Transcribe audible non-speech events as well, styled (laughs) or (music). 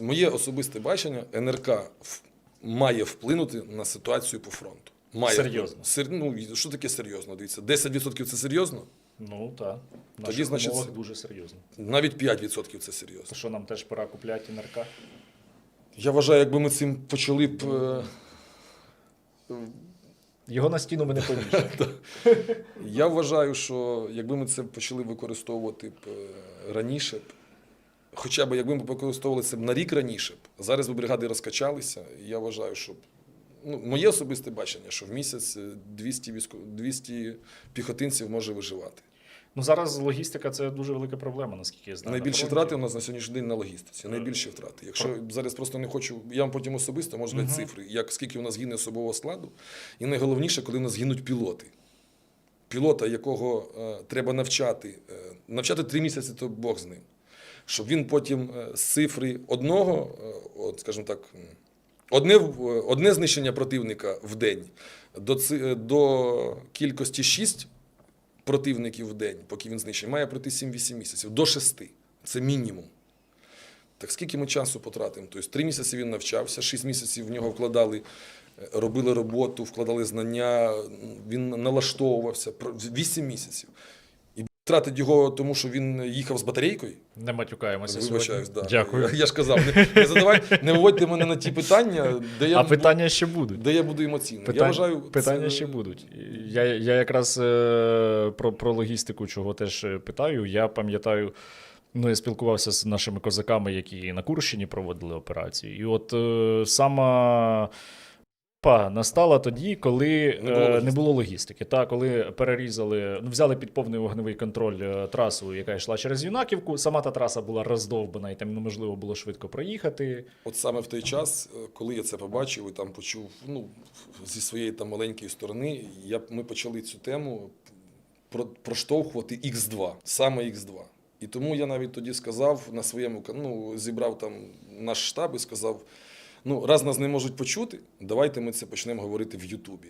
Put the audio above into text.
Моє особисте бачення, НРК має вплинути на ситуацію по фронту. Має Серйозно? Сер- ну, що таке серйозно? Дивіться, 10% це серйозно, Ну так. Тоді, значить, це- дуже серйозно. навіть 5% це серйозно. То що нам теж пора купляти НРК? Я вважаю, якби ми цим почали б. е, Його на стіну ми не повішаємо. (laughs) Я вважаю, що якби ми це почали використовувати б е, раніше, хоча б якби ми використовували це б на рік раніше, зараз би бригади розкачалися. і Я вважаю, що ну, моє особисте бачення, що в місяць е, 200, військо... 200 піхотинців може виживати. Ну зараз логістика це дуже велика проблема, наскільки я знаю. Найбільші втрати у нас на сьогоднішній день на логістиці. Найбільші втрати. Якщо зараз просто не хочу, я вам потім особисто можу дати Мгм. цифри, як скільки у нас гине особового складу, і найголовніше, коли у нас гинуть пілоти. Пілота, якого е, треба навчати, е, навчати три місяці, то Бог з ним. Щоб він потім е, з цифри одного, е, от, скажімо так, одне, одне знищення противника в день до, е, до кількості 6 противників в день, поки він знищений, має пройти 7-8 місяців, до 6. Це мінімум. Так скільки ми часу потратимо? Тобто три місяці він навчався, 6 місяців в нього вкладали, робили роботу, вкладали знання, він налаштовувався. 8 місяців. Тратить його, тому що він їхав з батарейкою. Не матюкаємося Вибачаюсь, сьогодні. да. Дякую. Я, я ж казав, не, не задавай, не виводьте мене на ті питання, де я, А питання ще будуть. де я буду емоційним. Питань- я вважаю, питання це- ще будуть. Я, я якраз е, про, про логістику, чого теж е, питаю. Я пам'ятаю, ну, я спілкувався з нашими козаками, які на Курщині проводили операцію. І от е, сама. Па настала тоді, коли Не не було не було логістики. Та, коли перерізали, ну, взяли під повний вогневий контроль е, трасу, яка йшла через Юнаківку. Сама та траса була роздовбана, і там неможливо було швидко проїхати. От саме в той час, е, коли я це побачив і там почув ну, зі своєї там маленької сторони, я, ми почали цю тему про- проштовхувати X2, саме X2. І тому я навіть тоді сказав на своєму ну, зібрав там наш штаб і сказав: ну, раз нас не можуть почути, давайте ми це почнемо говорити в Ютубі.